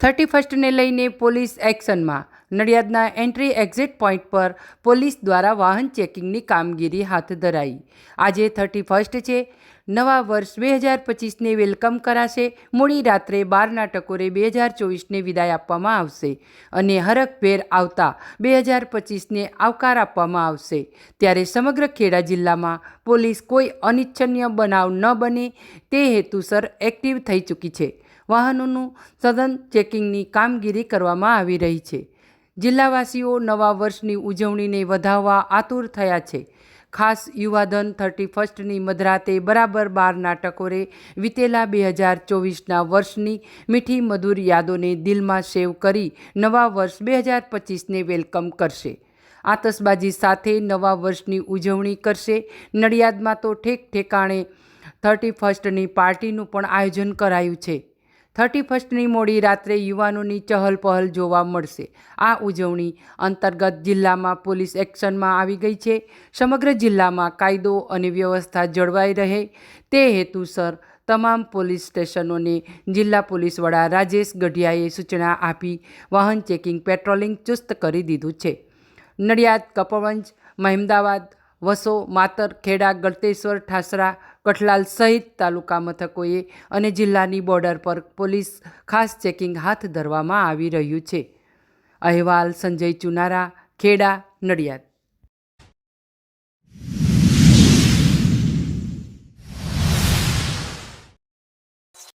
Thirty ફર્સ્ટને લઈને police એક્શનમાં. નડિયાદના એન્ટ્રી એક્ઝિટ પોઈન્ટ પર પોલીસ દ્વારા વાહન ચેકિંગની કામગીરી હાથ ધરાઈ. આજે થર્ટી ફર્સ્ટ છે. નવા વર્ષ બે હજાર પચીસને વેલકમ કરાશે. મોડી રાત્રે બારના ટકોરે બે હજાર ચોવીસને વિદાય આપવામાં આવશે અને હરખભેર આવતા બે હજાર પચીસને આવકાર આપવામાં આવશે. ત્યારે સમગ્ર ખેડા જિલ્લામાં પોલીસ કોઈ અનિચ્છનીય બનાવ ન બને તે હેતુસર એક્ટિવ થઈ ચૂકી છે. વાહનોનું સઘન ચેકિંગની કામગીરી કરવામાં આવી રહી છે. જિલ્લાવાસીઓ નવા વર્ષની ઉજવણીને વધાવવા આતુર થયા છે. ખાસ યુવાધન થર્ટી ફર્સ્ટની મધરાતે બરાબર બારના ટકોરે વીતેલા બે હજાર ચોવીસના વર્ષની મીઠી મધુર યાદોને દિલમાં સેવ કરી નવા વર્ષ બે હજાર પચીસને વેલકમ કરશે. આતશબાજી સાથે નવા વર્ષની ઉજવણી કરશે. નડિયાદમાં તો ઠેક ઠેકાણે થર્ટી ફર્સ્ટની પાર્ટીનું પણ આયોજન કરાયું છે. થર્ટી ફર્સ્ટની મોડી રાત્રે યુવાનોની ચહલ પહલ જોવા મળશે. આ ઉજવણી અંતર્ગત જિલ્લામાં પોલીસ એક્શનમાં આવી ગઈ છે. સમગ્ર જિલ્લામાં કાયદો અને વ્યવસ્થા જળવાઈ રહે. તે હેતુસર તમામ પોલીસ સ્ટેશનોને જિલ્લા પોલીસ વડા રાજેશ ગઢિયાએ સૂચના આપી વાહન ચેકિંગ પેટ્રોલિંગ ચુસ્ત કરી દીધું છે. નડિયાદ, કપવંજ, મહેમદાવાદ વસો, માતર, ખેડા, ગળતેશ્વર, ઠાસરા, કઠલાલ સહિત તાલુકા મથકોએ અને જિલ્લાની બોર્ડર પર પોલીસ ખાસ ચેકિંગ હાથ ધરવામાં આવી રહ્યું છે. અહેવાલ સંજય ચુનારા, ખેડા, નડિયાદ.